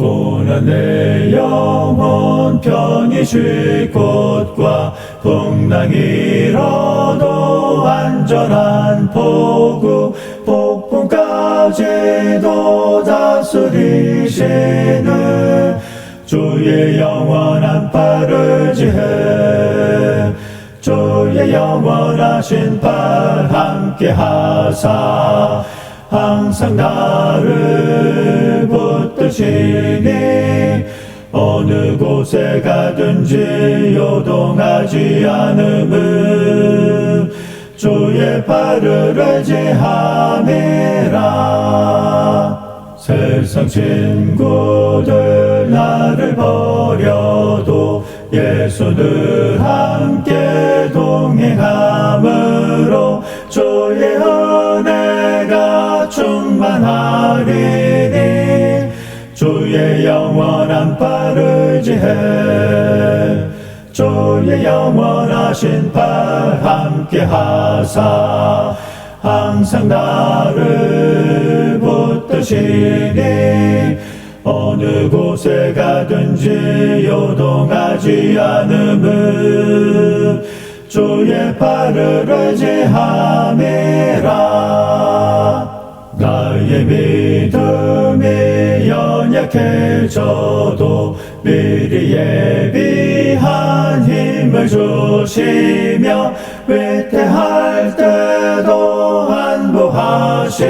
고난 내 영혼 편히 쉴 곳과 풍랑 잃어도 안전한 포구 폭풍까지도 다스리시는 주의 영원한 팔을 지해 주의 영원하신 팔 함께 하사 항상 나를 붙드시니 어느 곳에 가든지 요동하지 않음은 주의 팔을 의지함이라. 세상 친구들 나를 버려도 예수 늘 함께 동행함 주의 영원한 팔을 지해 주의 영원하신 팔 함께 하사. 항상 나를 붙드시니 어느 곳에 가든지 요동하지 않음은 주의 팔을 의지함이라 나의 믿음이 연약해져도 미리 예비한 힘을 주시며 위태할 때도 안보하시는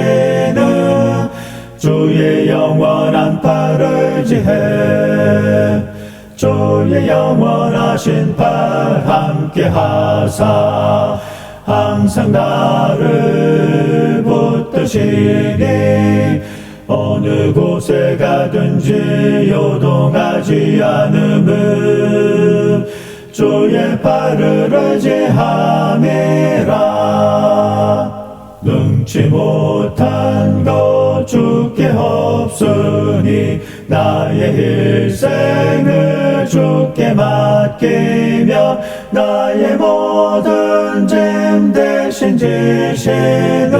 주의 영원한 팔을 지해 주의 영원하신 팔 함께 하사 항상 나를 붙드시니 어느 곳에 가든지 요동하지 않음은 주의 팔을 의지함이라. 능치 못한 것 주께 없으니 나의 일생을 주께 맡기며 나의 모든 짐 대신 지시는